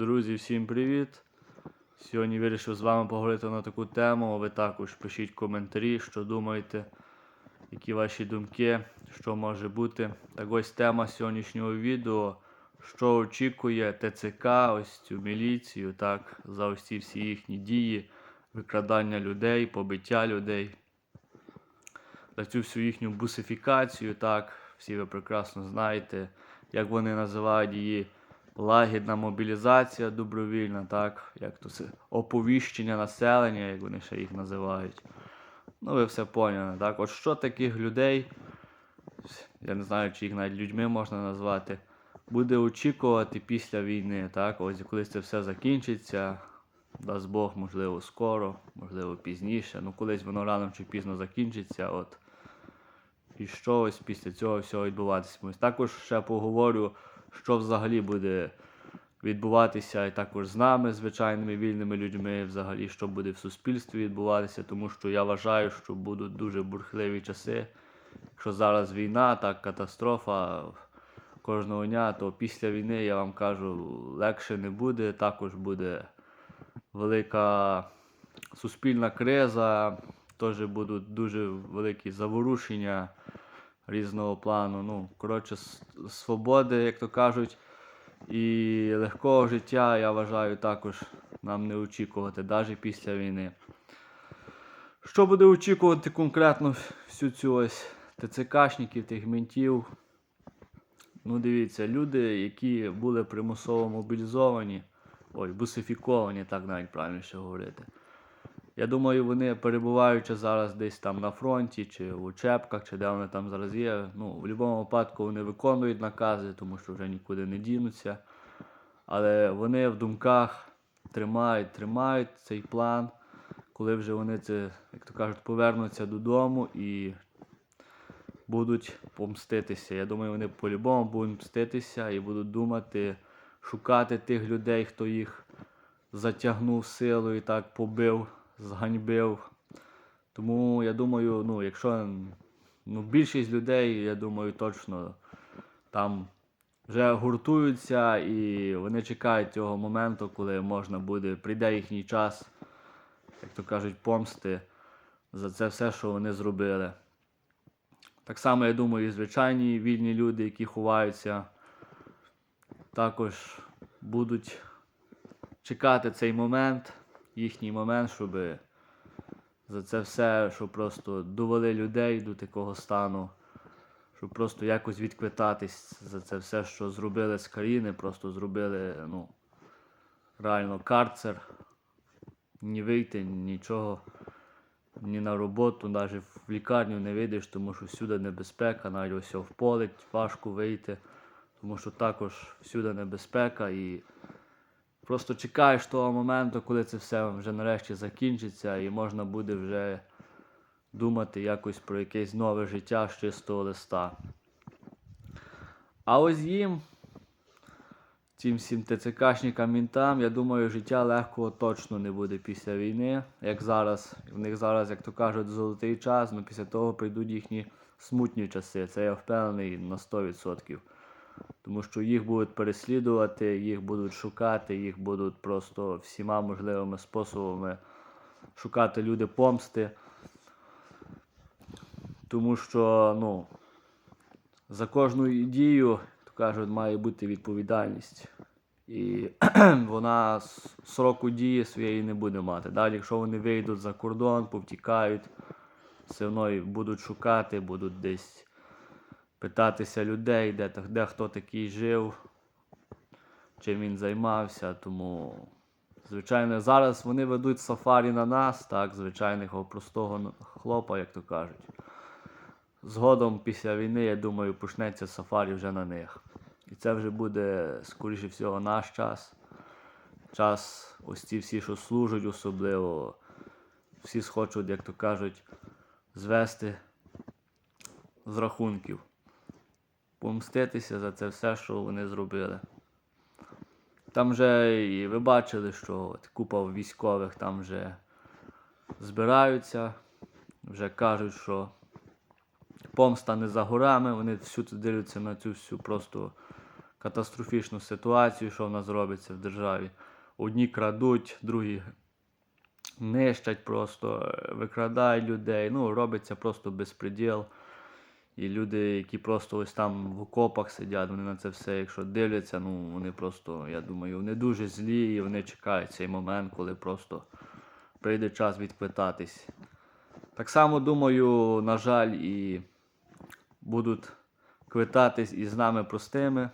Друзі, всім привіт! Сьогодні вирішив з вами поговорити на таку тему. Ви також пишіть коментарі, що думаєте, які ваші думки, що може бути. Так ось тема сьогоднішнього відео. Що очікує ТЦК, ось цю міліцію, так, за ось ці всі їхні дії, викрадання людей, побиття людей, за цю всю їхню бусифікацію, так, всі ви прекрасно знаєте, як вони називають її лагідна мобілізація добровільна, так, як то це оповіщення населення, як вони ще їх називають. Ну, ви все поняли, так? От що таких людей, я не знаю, чи їх навіть людьми можна назвати, буде очікувати після війни, так? Ось коли це все закінчиться, дасть Бог, можливо, скоро, можливо, пізніше. Ну, колись воно рано чи пізно закінчиться. От. І що ось після цього всього відбуватися. Також ще поговорю, що взагалі буде відбуватися і також з нами, звичайними вільними людьми, взагалі, що буде в суспільстві відбуватися, тому що я вважаю, що будуть дуже бурхливі часи. Якщо зараз війна, так катастрофа кожного дня, то після війни, я вам кажу, легше не буде. Також буде велика суспільна криза, теж будуть дуже великі заворушення різного плану. Ну, коротше, свободи, як то кажуть, і легкого життя, я вважаю, також нам не очікувати, навіть після війни. Що буде очікувати конкретно всю цю ось ТЦКшників, тих ментів? Ну, дивіться, люди, які були примусово мобілізовані, ой, бусифіковані, так навіть правильніше говорити. Я думаю, вони перебуваючи зараз десь там на фронті, чи в учебках, чи де вони там зараз є. Ну, в будь-якому випадку вони виконують накази, тому що вже нікуди не дінуться. Але вони в думках тримають, тримають цей план, коли вже вони це, як то кажуть, повернуться додому і будуть помститися. Я думаю, вони по-любому будуть мститися і будуть думати, шукати тих людей, хто їх затягнув силою і так побив, зганьбив. Тому я думаю, ну, якщо ну, більшість людей, я думаю, точно там вже гуртуються і вони чекають цього моменту, коли можна буде, прийде їхній час, як то кажуть, помсти за це все, що вони зробили. Так само, я думаю, і звичайні вільні люди, які ховаються, також будуть чекати цей момент, їхній момент, щоб за це все, що просто довели людей до такого стану, щоб просто якось відквитатись за це все, що зробили з країни, просто зробили, ну, реально карцер. Ні вийти, нічого, ні на роботу, навіть в лікарню не вийдеш, тому що всюди небезпека, навіть ось в поле важко вийти, тому що також всюди небезпека і просто чекаєш того моменту, коли це все вже нарешті закінчиться, і можна буде вже думати якось про якесь нове життя з чистого листа. А ось їм, цим всім ТЦКшникам мінтам, я думаю, життя легкого точно не буде після війни. Як зараз, в них зараз, як то кажуть, золотий час, але після того прийдуть їхні смутні часи. Це я впевнений на 100%. Тому що їх будуть переслідувати, їх будуть шукати, їх будуть просто всіма можливими способами шукати люди помсти. Тому що, ну, за кожну дію, то кажуть, має бути відповідальність. І вона сроку дії своєї не буде мати. Далі, якщо вони вийдуть за кордон, повтікають, все одно будуть шукати, будуть десь питатися людей, де, де хто такий жив, чим він займався. Тому, звичайно, зараз вони ведуть сафарі на нас, так, звичайного простого хлопа, як то кажуть. Згодом після війни, я думаю, почнеться сафарі вже на них. І це вже буде, скоріше всього, наш час. Час, ось ці всі, що служать особливо, всі схочуть, як то кажуть, звести з рахунків. Помститися за це все, що вони зробили. Там вже і ви бачили, що от купа військових там вже збираються, вже кажуть, що помста не за горами, вони всюди дивляться на цю всю просто катастрофічну ситуацію, що в нас робиться в державі. Одні крадуть, другі нищать просто, викрадають людей. Ну, робиться просто безпреділ. І люди, які просто ось там в окопах сидять, вони на це все, якщо дивляться, ну вони просто, я думаю, вони дуже злі і вони чекають цей момент, коли просто прийде час відквитатись. Так само думаю, на жаль, і будуть квитатись із нами простими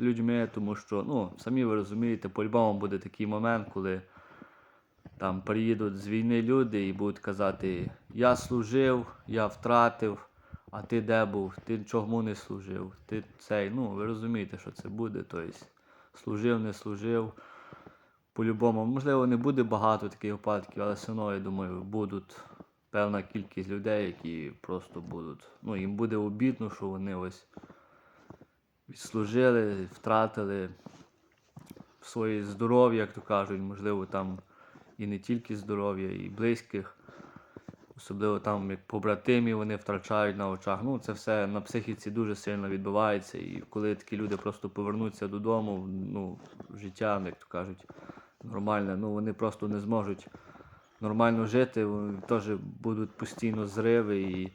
людьми, тому що, ну, самі ви розумієте, по-любому буде такий момент, коли там приїдуть з війни люди і будуть казати: Я служив, я втратив, а ти де був? Ти чому не служив? Ти цей, ну, ви розумієте, що це буде. Тобто, служив, не служив. По-любому, можливо, не буде багато таких випадків, але все одно, я думаю, будуть певна кількість людей, які просто будуть. Ну, їм буде обідно, що вони ось відслужили, втратили своє здоров'я, як то кажуть, можливо, там і не тільки здоров'я, і близьких. Особливо там, як побратимів вони втрачають на очах. Ну, це все на психіці дуже сильно відбувається. І коли такі люди просто повернуться додому, ну, життя, як то кажуть, нормальне, ну вони просто не зможуть нормально жити, вони теж будуть постійно зриви і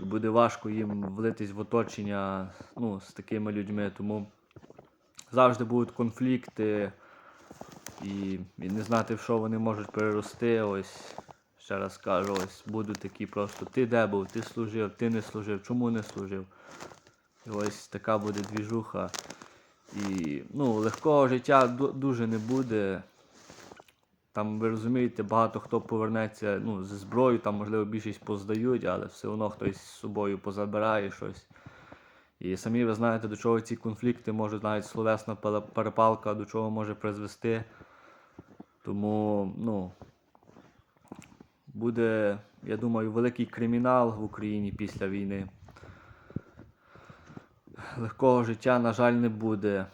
буде важко їм влитись в оточення ну, з такими людьми. Тому завжди будуть конфлікти і, і не знати, в що вони можуть перерости. Ось ще раз кажу, ось будуть такі просто ти де був, ти служив, ти не служив, чому не служив. І ось така буде двіжуха. І ну, легкого життя дуже не буде. Там, ви розумієте, багато хто повернеться ну, зі зброєю, там, можливо, більшість поздають, але все одно хтось з собою позабирає щось. І самі ви знаєте, до чого ці конфлікти можуть навіть словесна перепалка, до чого може призвести. Тому, ну, буде, я думаю, великий кримінал в Україні після війни. Легкого життя, на жаль, не буде.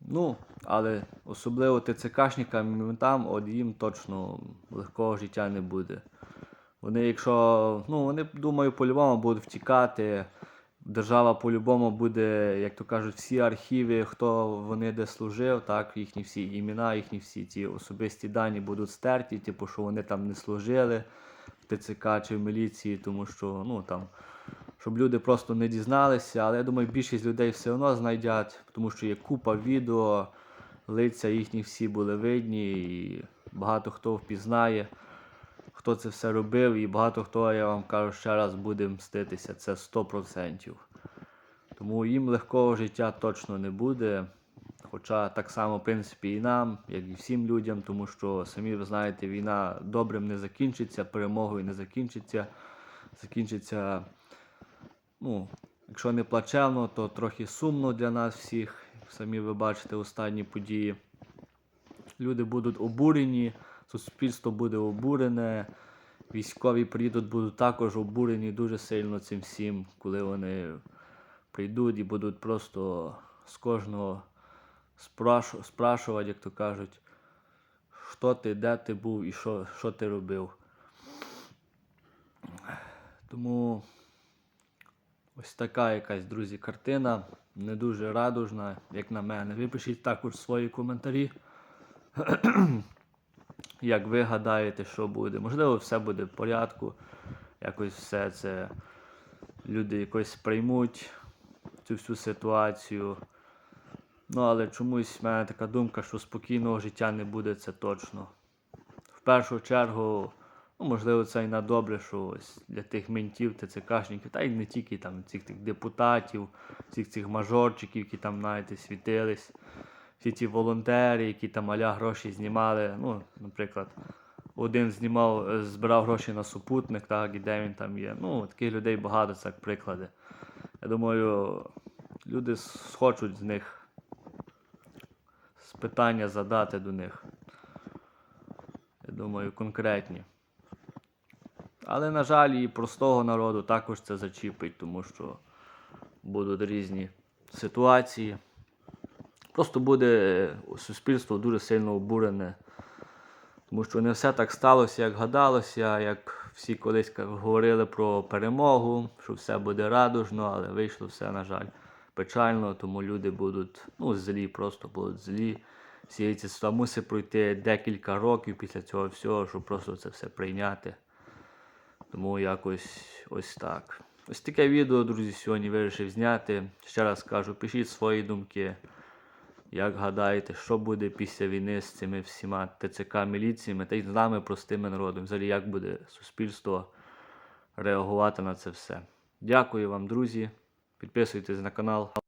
Ну, але особливо ТЦКшникам і ментам, от їм точно легкого життя не буде. Вони, якщо, ну, вони, думаю, по-любому будуть втікати. Держава по-любому буде, як то кажуть, всі архіви, хто вони де служив, так, їхні всі імена, їхні всі ті особисті дані будуть стерті, типу, що вони там не служили в ТЦК чи в міліції, тому що, ну там, щоб люди просто не дізналися. Але я думаю, більшість людей все одно знайдять, тому що є купа відео, лиця їхні всі були видні, і багато хто впізнає, хто це все робив, і багато хто, я вам кажу, ще раз буде мститися, це 100%. Тому їм легкого життя точно не буде. Хоча так само, в принципі, і нам, як і всім людям, тому що самі ви знаєте, війна добрим не закінчиться, перемогою не закінчиться. Закінчиться, ну, якщо не плачевно, то трохи сумно для нас всіх. Самі ви бачите останні події. Люди будуть обурені, суспільство буде обурене, військові приїдуть, будуть також обурені дуже сильно цим всім, коли вони прийдуть і будуть просто з кожного спрашу, спрашувати, як то кажуть, хто ти, де ти був і що, що ти робив. Тому ось така якась, друзі, картина. Не дуже радужна, як на мене. Ви пишіть також свої коментарі. Як ви гадаєте, що буде? Можливо, все буде в порядку. Якось все це люди якось приймуть цю всю ситуацію. Ну, але чомусь в мене така думка, що спокійного життя не буде, це точно. В першу чергу, ну, можливо, це і на добре, що ось для тих ментів, ТЦКшників, та й не тільки там цих тих депутатів, всіх цих мажорчиків, які там, знаєте, світились, всі ці волонтери, які там аля гроші знімали. Ну, наприклад, один знімав, збирав гроші на супутник, так, і де він там є. Ну, таких людей багато, це як приклади. Я думаю, люди схочуть з них питання задати до них. Я думаю, конкретні. Але, на жаль, і простого народу також це зачіпить, тому що будуть різні ситуації. Просто буде суспільство дуже сильно обурене. Тому що не все так сталося, як гадалося, як всі колись говорили про перемогу, що все буде радужно, але вийшло все, на жаль, печально, тому люди будуть ну, злі, просто будуть злі. Всі ці суда мусить пройти декілька років після цього всього, щоб просто це все прийняти. Тому якось ось так. Ось таке відео, друзі, сьогодні вирішив зняти. Ще раз кажу, пишіть свої думки. Як гадаєте, що буде після війни з цими всіма ТЦК міліціями та й з нами, простими народом? Взагалі, як буде суспільство реагувати на це все? Дякую вам, друзі. Підписуйтесь на канал.